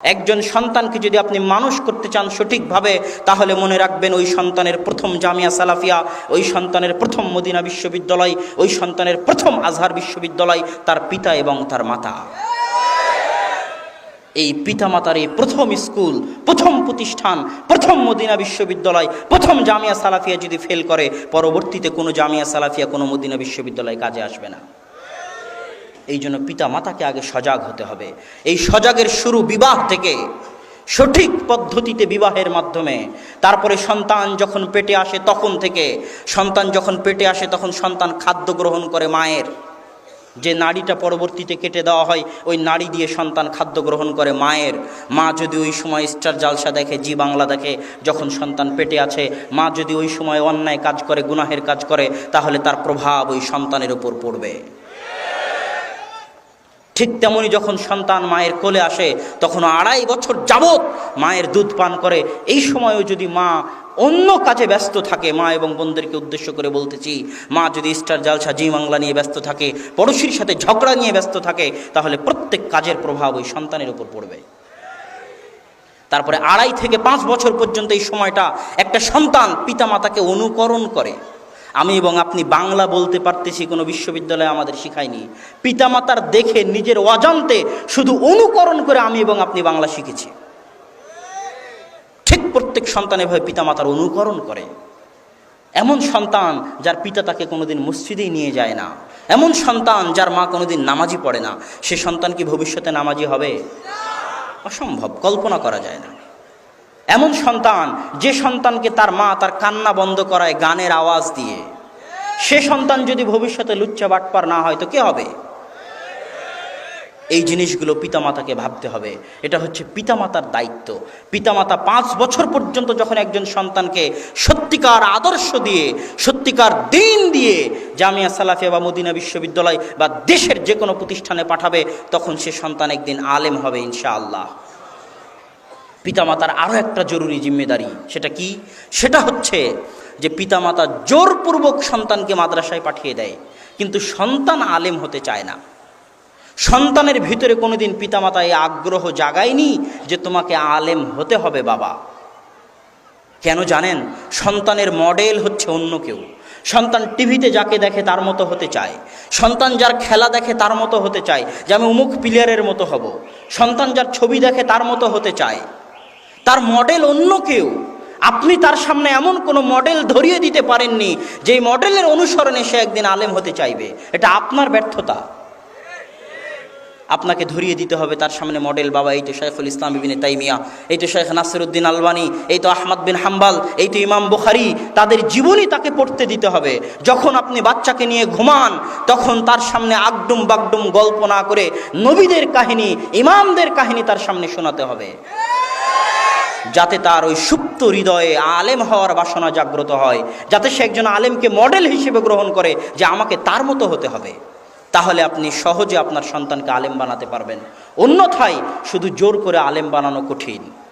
একজন সন্তানকে যদি আপনি মানুষ করতে চান সঠিকভাবে, তাহলে মনে রাখবেন ওই সন্তানের প্রথম জামিয়া সালাফিয়া, ওই সন্তানের প্রথম মদিনা বিশ্ববিদ্যালয়, ওই সন্তানের প্রথম আজহার বিশ্ববিদ্যালয়, তার পিতা এবং তার মাতা। এই পিতামাতার এই প্রথম স্কুল, প্রথম প্রতিষ্ঠান, প্রথম মদিনা বিশ্ববিদ্যালয়, প্রথম জামিয়া সালাফিয়া যদি ফেল করে, পরবর্তীতে কোনো জামিয়া সালাফিয়া কোনো মদিনা বিশ্ববিদ্যালয় কাজে আসবে না। এই জন্য পিতা মাতাকে আগে সজাগ হতে হবে। এই সজাগের শুরু বিবাহ থেকে, সঠিক পদ্ধতিতে বিবাহের মাধ্যমে। তারপরে সন্তান যখন পেটে আসে তখন থেকে, সন্তান যখন পেটে আসে তখন সন্তান খাদ্য গ্রহণ করে মায়ের। যে নাড়িটা পরবর্তীতে কেটে দেওয়া হয়, ওই নাড়ি দিয়ে সন্তান খাদ্য গ্রহণ করে মায়ের। মা যদি ওই সময় স্টার জালসা দেখে, জি বাংলা দেখে, যখন সন্তান পেটে আছে, মা যদি ওই সময় অন্যায় কাজ করে, গুনাহের কাজ করে, তাহলে তার প্রভাব ওই সন্তানের উপর পড়বে। ঠিক তেমনি যখন সন্তান মায়ের কোলে আসে তখন আড়াই বছর যাবৎ মায়ের দুধ পান করে। এই সময়ও যদি মা অন্য কাজে ব্যস্ত থাকে, মা এবং বোনদেরকে উদ্দেশ্য করে বলতেছি, মা যদি স্টার জালসা জি বাংলা নিয়ে ব্যস্ত থাকে, পড়োশির সাথে ঝগড়া নিয়ে ব্যস্ত থাকে, তাহলে প্রত্যেক কাজের প্রভাব ওই সন্তানের উপর পড়বে। তারপরে আড়াই থেকে পাঁচ বছর পর্যন্ত এই সময়টা একটা সন্তান পিতামাতাকে অনুকরণ করে। আমি এবং আপনি বাংলা বলতে পারতেছি, কোনো বিশ্ববিদ্যালয়ে আমাদের শিখায়নি। পিতামাতার দেখে, নিজের অজান্তে শুধু অনুকরণ করে আমি এবং আপনি বাংলা শিখেছি। ঠিক প্রত্যেক সন্তান এভাবে পিতামাতার অনুকরণ করে। এমন সন্তান যার পিতা তাকে কোনোদিন মসজিদেই নিয়ে যায় না। এমন সন্তান যার মা কোনোদিন নামাজি পড়ে না। সে সন্তান কি ভবিষ্যতে নামাজি হবে? অসম্ভব, কল্পনা করা যায় না। এমন সন্তান, যে সন্তানকে তার মা তার কান্না বন্ধ করায় গানের আওয়াজ দিয়ে। সে সন্তান যদি ভবিষ্যতে লুচ্চা বাটপার না হয়, তো কে হবে? এই জিনিসগুলো পিতামাতাকে ভাবতে হবে। এটা হচ্ছে পিতামাতার দায়িত্ব। পিতামাতা পাঁচ বছর পর্যন্ত যখন একজন সন্তানকে সত্যিকার আদর্শ দিয়ে, সত্যিকার দিন দিয়ে জামিয়া সালাফিয়া বা মদিনা বিশ্ববিদ্যালয় বা দেশের যে কোনো প্রতিষ্ঠানে পাঠাবে, তখন সে সন্তান একদিন আলেম হবে, ইনশাআল্লাহ। পিতামাতার আরও একটা জরুরি জিম্মেদারি। সেটা কি? সেটা হচ্ছে যে পিতামাতা জোরপূর্বক সন্তানকে মাদ্রাসায় পাঠিয়ে দেয়, কিন্তু সন্তান আলেম হতে চায় না। সন্তানের ভিতরে কোনোদিন পিতামাতা এই আগ্রহ জাগায়নি যে তোমাকে আলেম হতে হবে, বাবা। কেন জানেন? সন্তানের মডেল হচ্ছে অন্য কেউ। সন্তান টিভিতে যাকে দেখে তার মতো হতে চায়। সন্তান যার খেলা দেখে তার মতো হতে চায়, যে আমি অমুক প্লেয়ারের মতো হব। সন্তান যার ছবি দেখে তার মতো হতে চায়। তার মডেল অন্য কেউ। আপনি তার সামনে এমন কোনো মডেল ধরিয়ে দিতে পারেননি, যেই মডেলের অনুসরণে সে একদিন আলেম হতে চাইবে। এটা আপনার ব্যর্থতা। আপনাকে ধরিয়ে দিতে হবে তার সামনে মডেল বাবা, এই তো শেখুল ইসলাম বিন তাইমিয়া, এই তো শেখ নাসিরুদ্দিন আলবানি, এই তো আহমদ বিন হাম্বাল, এই তো ইমাম বুখারি, তাদের জীবনই তাকে পড়তে দিতে হবে। যখন আপনি বাচ্চাকে নিয়ে ঘুমান, তখন তার সামনে আগডুম বাগডুম গল্প না করে নবীদের কাহিনী, ইমামদের কাহিনী তার সামনে শোনাতে হবে। যাতে তার ওই সুপ্ত হৃদয়ে আলেম হওয়ার বাসনা জাগ্রত হয়, যাতে সে একজন আলেমকে মডেল হিসেবে গ্রহণ করে যে আমাকে তার মতো হতে হবে। তাহলে আপনি সহজে আপনার সন্তানকে আলেম বানাতে পারবেন। অন্যথায় শুধু জোর করে আলেম বানানো কঠিন।